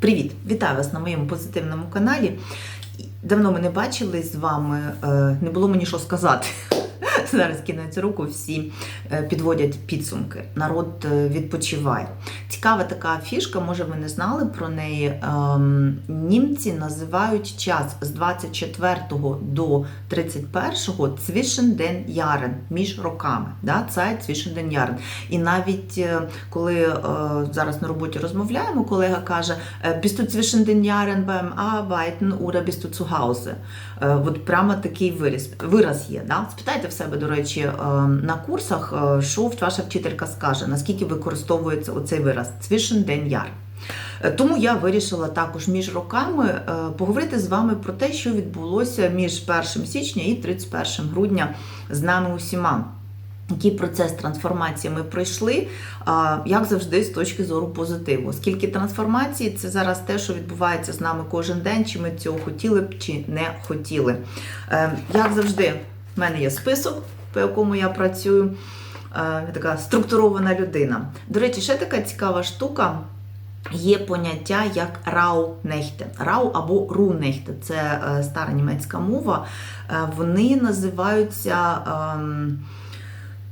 Привіт! Вітаю вас на моєму позитивному каналі. Давно ми не бачились з вами, е, не було мені що сказати. Зараз кінець року всі е, підводять підсумки. Народ е, відпочиває. Цікава така фішка, може ви не знали про неї. Ем, Німці називають час з 24 до 31 цвішенден ярен між роками. Да? Це цвішенден ярен. І навіть е, коли зараз на роботі розмовляємо, колега каже: е, «Bist du zwischen den Jahren beim Arbeiten oder bist du zu Hause?» От прямо такий вираз є. Да? Спитайте в себе, до речі, е, на курсах, е, що ваша вчителька скаже, наскільки використовується оцей вираз «Zwischen den Jahren». Е, Тому я вирішила також між роками поговорити з вами про те, що відбулося між 1 січня і 31 грудня з нами усіма. Який процес трансформації ми пройшли, як завжди, з точки зору позитиву. Оскільки трансформації це зараз те, що відбувається з нами кожен день, чи ми цього хотіли б, чи не хотіли. Як завжди, в мене є список, по якому я працюю. Е, така структурована людина. До речі, ще така цікава штука. Є поняття як раунехте. Рау або рунехте це е, стара німецька мова. Е, Вони називаються.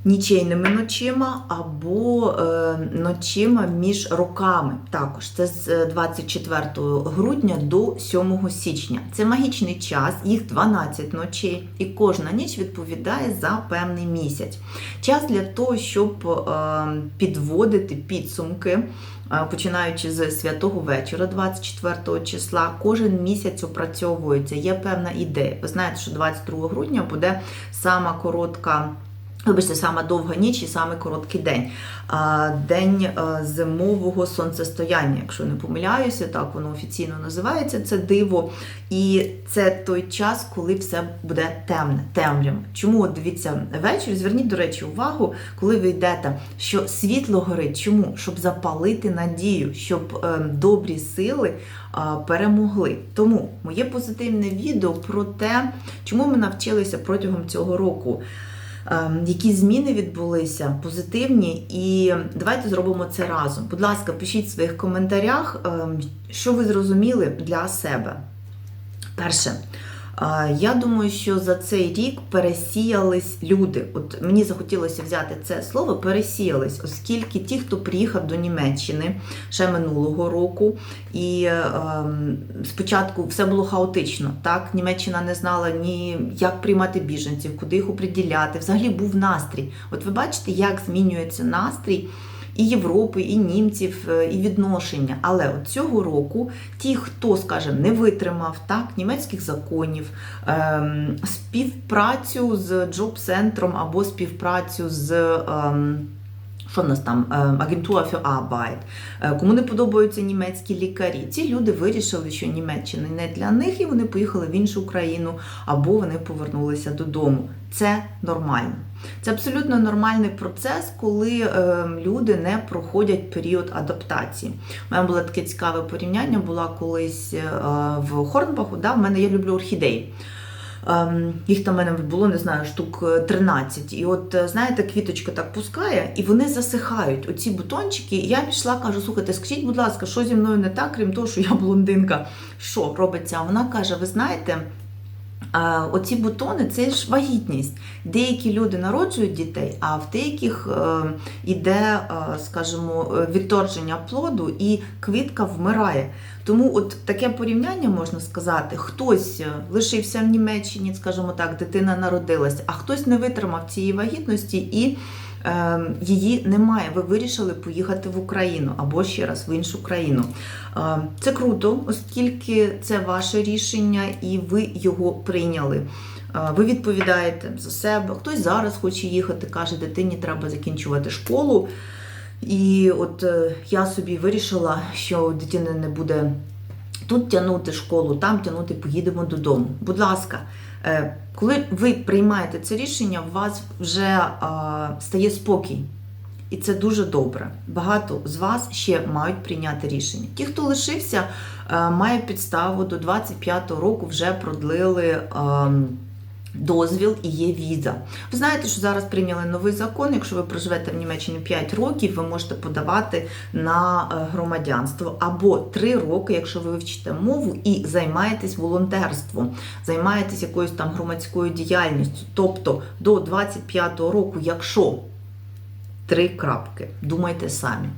Нічейними ночима або е, ночима між роками. Також це з е, 24 грудня до 7 січня. Це магічний час, їх 12 ночей, і кожна ніч відповідає за певний місяць. Час для того, щоб е, підводити підсумки. е, Починаючи з святого вечора, 24 числа, кожен місяць опрацьовується, є певна ідея. Ви знаєте, що 22 грудня буде сама коротка. Вибачте, саме довга ніч і саме короткий день. День е, зимового сонцестояння, якщо не помиляюся, так воно офіційно називається це диво. І це той час, коли все буде темне, темрява. Чому от дивіться ввечері? Зверніть, до речі, увагу, коли ви йдете, що світло горить. Чому? Щоб запалити надію, щоб е, добрі сили перемогли. Тому моє позитивне відео про те, чому ми навчилися протягом цього року. Ем, які зміни відбулися позитивні, і давайте зробимо це разом. Будь ласка, пишіть в своїх коментарях, ем, що ви зрозуміли для себе. Перше, я думаю, що за цей рік пересіялись люди. От мені захотілося взяти це слово пересіялись, оскільки ті, хто приїхав до Німеччини ще минулого року, і е, спочатку все було хаотично. Так, Німеччина не знала ні як приймати біженців, куди їх оприділяти. Взагалі був настрій. От ви бачите, як змінюється настрій і Європи, і німців, е, і відношення. Але от цього року ті, хто, скажімо, не витримав так, німецьких законів, ем, співпрацю з джоб-центром або співпрацю з. Ем, що в нас там Ем, агентура für Arbeit, Е, кому не подобаються німецькі лікарі. Ці люди вирішили, що Німеччина не для них, і вони поїхали в іншу країну, або вони повернулися додому. Це нормально. Це абсолютно нормальний процес, коли е, люди не проходять період адаптації. У мене було таке цікаве порівняння, була колись е, в Хорнбаху. Да, в мене я люблю орхідеї. Ем, Їх там в мене було, не знаю, штук е, 13. І от, е, знаєте, квіточка так пускає, і вони засихають. Оці бутончики. І я пішла, кажу, слухайте, скажіть, будь ласка, що зі мною не так, крім того, що я блондинка. Що робиться? А вона каже: ви знаєте. Оці бутони це ж вагітність. Деякі люди народжують дітей, а в деяких е, іде, е, скажімо, е, відторження плоду і квітка вмирає. Тому от таке порівняння можна сказати: хтось лишився в Німеччині, скажімо так, дитина народилась, а хтось не витримав цієї вагітності і її немає. Ви вирішили поїхати в Україну або ще раз в іншу країну. Е, Це круто, оскільки це ваше рішення і ви його прийняли. Е, Ви відповідаєте за себе. Хтось зараз хоче їхати, каже, дитині треба закінчувати школу. І от е, я собі вирішила, що дитина не буде тут тягнути школу, там тягнути, поїдемо додому. Будь ласка, коли ви приймаєте це рішення, у вас вже е, стає спокій. І це дуже добре. Багато з вас ще мають прийняти рішення. Ті, хто лишився, е, має підставу до 25-го року вже продлили. Ем, дозвіл і є віза. Ви знаєте, що зараз прийняли новий закон. Якщо ви проживете в Німеччині 5 років, ви можете подавати на е, громадянство або 3 роки, якщо ви вивчите мову і займаєтесь волонтерством, займаєтесь якоюсь там громадською діяльністю. Тобто до 25-го року, якщо Три крапки. Думайте самі.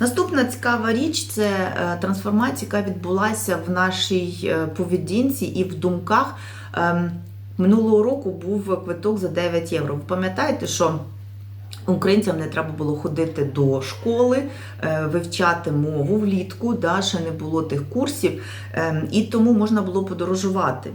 Наступна цікава річ це е, трансформація, яка відбулася в нашій е, поведінці і в думках. Минулого року був квиток за 9 євро. Ви пам'ятаєте, що українцям не треба було ходити до школи, е, вивчати мову влітку, да, ще не було тих курсів, ем, і тому можна було подорожувати.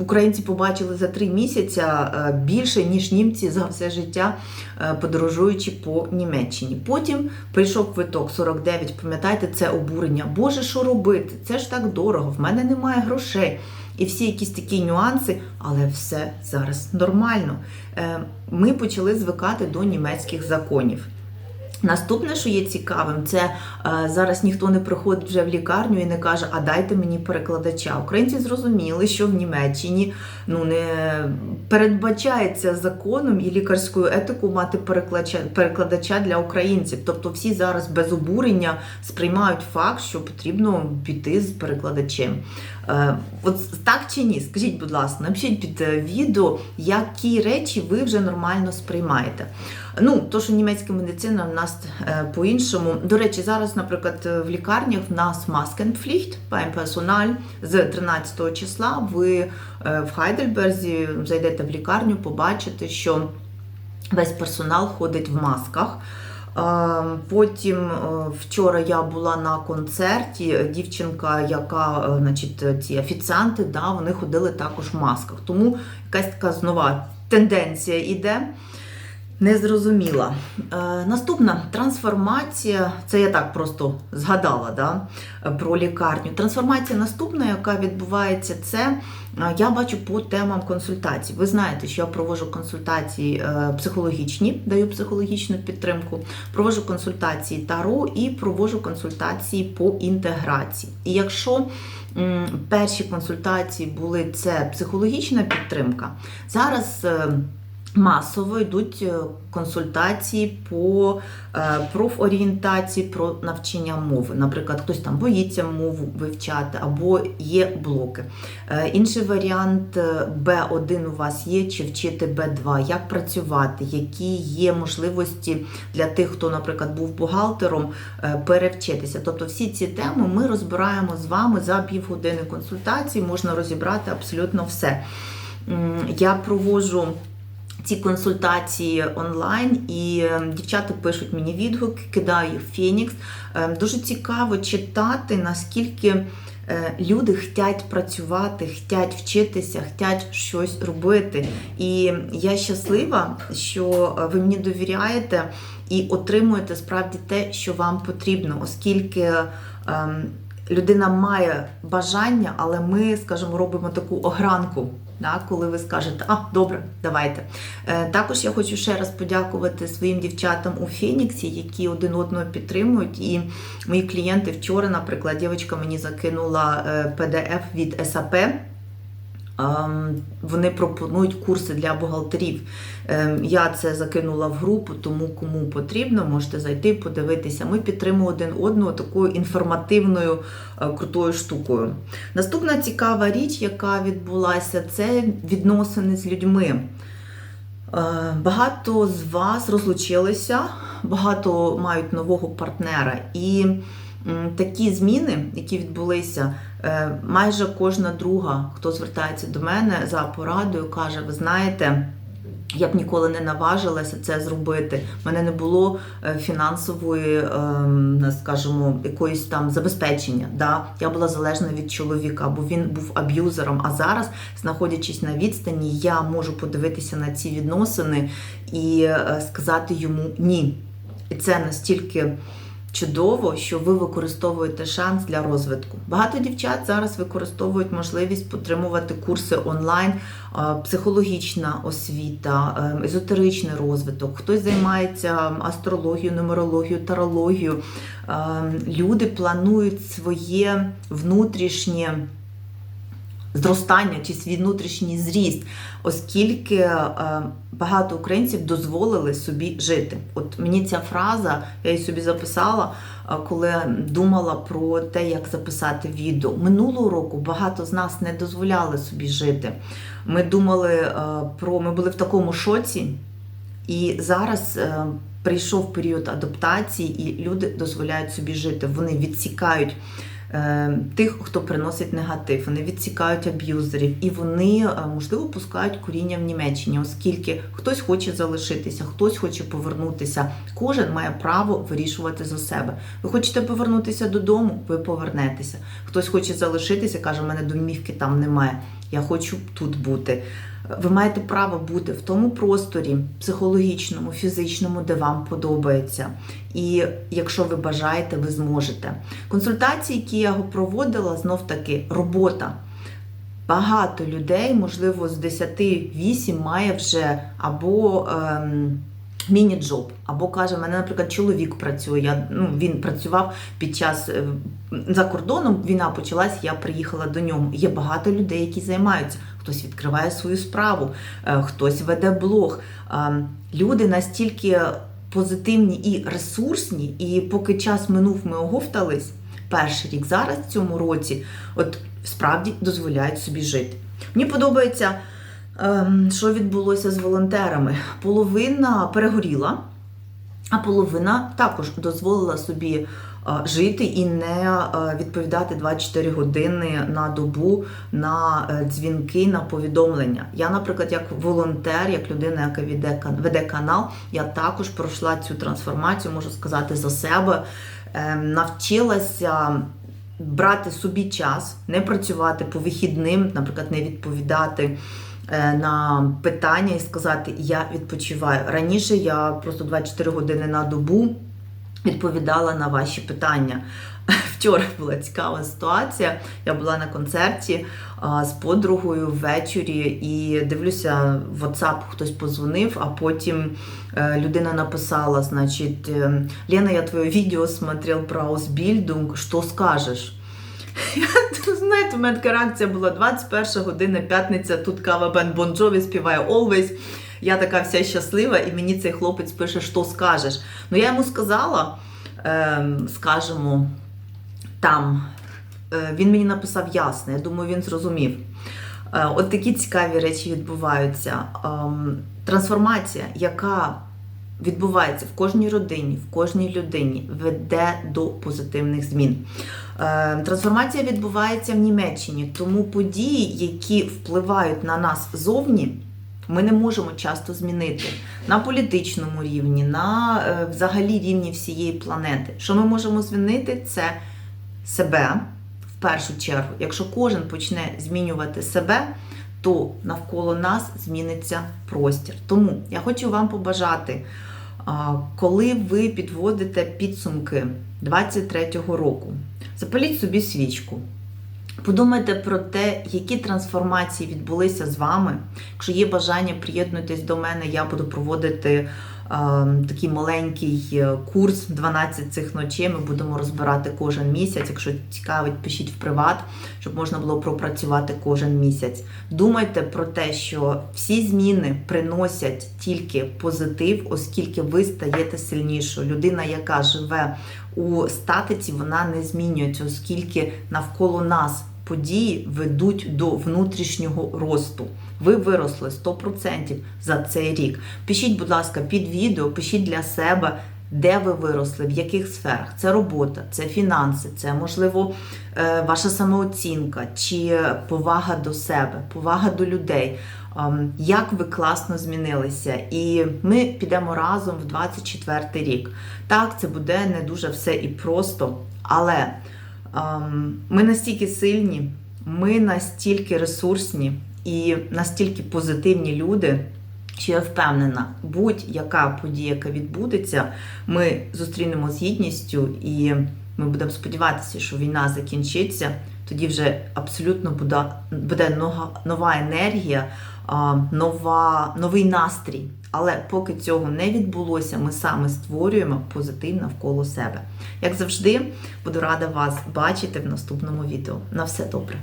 Українці побачили за три місяці е, більше, ніж німці за все життя, е, подорожуючи по Німеччині. Потім прийшов квиток 49. Пам'ятаєте, це обурення. Боже, що робити? Це ж так дорого, в мене немає грошей. І всі якісь такі нюанси, але все зараз нормально. Е, Ми почали звикати до німецьких законів. Наступне, що є цікавим, це е, зараз ніхто не приходить вже в лікарню і не каже, а дайте мені перекладача. Українці зрозуміли, що в Німеччині ну не передбачається законом і лікарською етикою мати перекладача, перекладача для українців. Тобто всі зараз без обурення сприймають факт, що потрібно піти з перекладачем. Е, От так чи ні? Скажіть, будь ласка, напишіть під е, відео, які речі ви вже нормально сприймаєте. Ну, то, що німецька медицина в нас е, по-іншому. До речі, зараз, наприклад, в лікарнях в нас маскенпфліхт персональ з 13 числа. Ви в Хайдельберзі зайдете в лікарню, побачите, що весь персонал ходить в масках. Е, Потім е, вчора я була на концерті. Дівчинка, яка, е, значить, ці офіціанти, да, вони ходили також в масках. Тому якась така знова тенденція іде. Незрозуміла. Е, наступна трансформація, це я так просто згадала да, про лікарню. Трансформація наступна, яка відбувається, це е, я бачу по темам консультацій. Ви знаєте, що я проводжу консультації е, психологічні, даю психологічну підтримку, проводжу консультації таро і проводжу консультації по інтеграції. І якщо перші консультації були це психологічна підтримка, зараз. Масово йдуть е, консультації по е, профорієнтації, про навчання мови. Наприклад, хтось там боїться мову вивчати або є блоки. Е, Інший варіант е, Б1 у вас є, чи вчити Б2, як працювати, які є можливості для тих, хто, наприклад, був бухгалтером, перевчитися. Тобто всі ці теми ми розбираємо з вами за півгодини консультації, можна розібрати абсолютно все. Я проводжу ці консультації онлайн, і е, дівчата пишуть мені відгуки, кидаю Фенікс. Е, Дуже цікаво читати, наскільки е, люди хочуть працювати, хочуть вчитися, хочуть щось робити. І я щаслива, що ви мені довіряєте і отримуєте справді те, що вам потрібно, оскільки. ем, Людина має бажання, але ми, скажімо, робимо таку огранку, да, коли ви скажете, а, добре, давайте. Е, також я хочу ще раз подякувати своїм дівчатам у Феніксі, які один одного підтримують. І мої клієнти вчора, наприклад, дівчинка мені закинула е, PDF від SAP. Вони пропонують курси для бухгалтерів. Ем, Я це закинула в групу, тому кому потрібно, можете зайти, подивитися. Ми підтримуємо один одного такою інформативною е, крутою штукою. Наступна цікава річ, яка відбулася, це відносини з людьми. Е, Багато з вас розлучилися, багато мають нового партнера. І такі зміни, які відбулися, е, майже кожна друга, хто звертається до мене за порадою, каже: ви знаєте. Я б ніколи не наважилася це зробити. У мене не було е, фінансової, ем, скажімо, якоїсь там забезпечення. Да? Я була залежна від чоловіка, бо він був аб'юзером. А зараз, знаходячись на відстані, я можу подивитися на ці відносини і е, сказати йому ні. І це настільки чудово, що ви використовуєте шанс для розвитку. Багато дівчат зараз використовують можливість підтримувати курси онлайн, е, психологічна освіта, е, езотеричний розвиток. Хтось займається астрологією, нумерологією, тарологією. Е, Люди планують своє внутрішнє зростання чи свій внутрішній зріст, оскільки е, багато українців дозволили собі жити. От мені ця фраза, я її собі записала, е, коли думала про те, як записати відео. Минулого року багато з нас не дозволяли собі жити. Ми думали е, про ми були в такому шоці, і зараз. Прийшов період адаптації, і люди дозволяють собі жити. Вони відсікають тих, хто приносить негатив, вони відсікають аб'юзерів, і вони, е, можливо, пускають коріння в Німеччині, оскільки хтось хоче залишитися, хтось хоче повернутися. Кожен має право вирішувати за себе. Ви хочете повернутися додому, ви повернетеся. Хтось хоче залишитися, каже, у мене домівки там немає. Я хочу тут бути. Ви маєте право бути в тому просторі психологічному, фізичному, де вам подобається. І якщо ви бажаєте, ви зможете. Консультації, які я проводила, знов таки робота. Багато людей, можливо, з 10 8 має вже або ем, міні-джоб, або каже, мене, наприклад, чоловік працює. Я, ну, він працював під час е, за кордоном, війна почалась, я приїхала до нього. Є багато людей, які займаються. Хтось відкриває свою справу, е, хтось веде блог. Е, Люди настільки позитивні і ресурсні, і поки час минув, ми оговтались. Перший рік зараз в цьому році, от справді дозволяють собі жити. Мені подобається, ем, що відбулося з волонтерами. Половина перегоріла, а половина також дозволила собі жити і не е, відповідати 24 години на добу на е, дзвінки, на повідомлення. Я, наприклад, як волонтер, як людина, яка веде, веде канал, я також пройшла цю трансформацію, можу сказати за себе. Ем, Навчилася брати собі час, не працювати по вихідним, наприклад, не відповідати е, на питання і сказати Я відпочиваю. Раніше я просто 24 години на добу відповідала на ваші питання. Вчора була цікава ситуація. Я була на концерті а, з подругою ввечері і дивлюся, в WhatsApp хтось позвонив, а потім е, людина написала: значить, е, Лена, я твоє відео смотрел про Ausbildung, що скажеш? Я, знаєте, у мене така реакція була 21 година, п'ятниця, тут кава Бен Бонджові співає Always. Я така вся щаслива, і мені цей хлопець пише, що скажеш. Ну я йому сказала, ем, скажімо, там. Е, Він мені написав ясно, я думаю, він зрозумів. Е, От такі цікаві речі відбуваються. Ем, Трансформація, яка відбувається в кожній родині, в кожній людині, веде до позитивних змін. Е, Трансформація відбувається в Німеччині, тому події, які впливають на нас зовні, ми не можемо часто змінити на політичному рівні, на е, взагалі рівні всієї планети. Що ми можемо змінити? Це себе в першу чергу. Якщо кожен почне змінювати себе, то навколо нас зміниться простір. Тому я хочу вам побажати, коли ви підводите підсумки 23-го року, запаліть собі свічку. Подумайте про те, які трансформації відбулися з вами. Якщо є бажання, приєднуйтесь до мене, я буду проводити е, такий маленький е, курс 12 цих ночей. Ми будемо розбирати кожен місяць. Якщо цікавить, пишіть в приват, щоб можна було пропрацювати кожен місяць. Думайте про те, що всі зміни приносять тільки позитив, оскільки ви стаєте сильнішою. Людина, яка живе у статиці, вона не змінюється, оскільки навколо нас події ведуть до внутрішнього росту. Ви виросли 100% за цей рік. Пишіть, будь ласка, під відео, пишіть для себе. Де ви виросли, в яких сферах? Це робота, це фінанси, це можливо е, ваша самооцінка чи повага до себе, повага до людей. Ем, Як ви класно змінилися, і ми підемо разом в 24 рік. Так, це буде не дуже все і просто, але ем, ми настільки сильні, ми настільки ресурсні і настільки позитивні люди. Що я впевнена, будь-яка подія, яка відбудеться, ми зустрінемо з гідністю, і ми будемо сподіватися, що війна закінчиться. Тоді вже абсолютно буде, нова, енергія, нова, новий настрій. Але поки цього не відбулося, ми саме створюємо позитив навколо себе. Як завжди, буду рада вас бачити в наступному відео. На все добре.